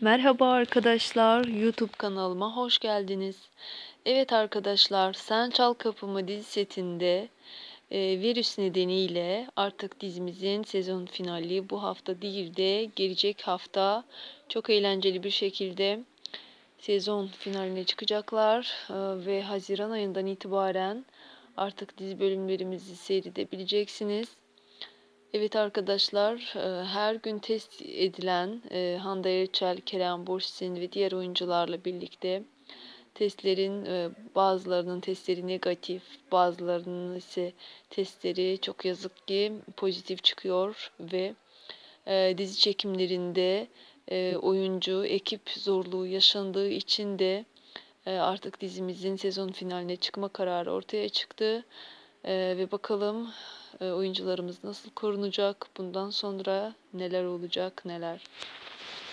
Merhaba arkadaşlar, YouTube kanalıma hoş geldiniz. Evet arkadaşlar, Sen Çal Kapımı dizi setinde e, virüs nedeniyle artık dizimizin sezon finali bu hafta değil de gelecek hafta çok eğlenceli bir şekilde sezon finaline çıkacaklar E, ve Haziran ayından itibaren artık dizi bölümlerimizi seyredebileceksiniz. Evet arkadaşlar, e, her gün test edilen e, Hande Erçel, Kerem Bürsin ve diğer oyuncularla birlikte testlerin e, bazılarının testleri negatif, bazılarının ise testleri çok yazık ki pozitif çıkıyor ve dizi çekimlerinde oyuncu, ekip zorluğu yaşandığı için de artık dizimizin sezon finaline çıkma kararı ortaya çıktı. Ve bakalım e, oyuncularımız nasıl korunacak? Bundan sonra neler olacak, neler?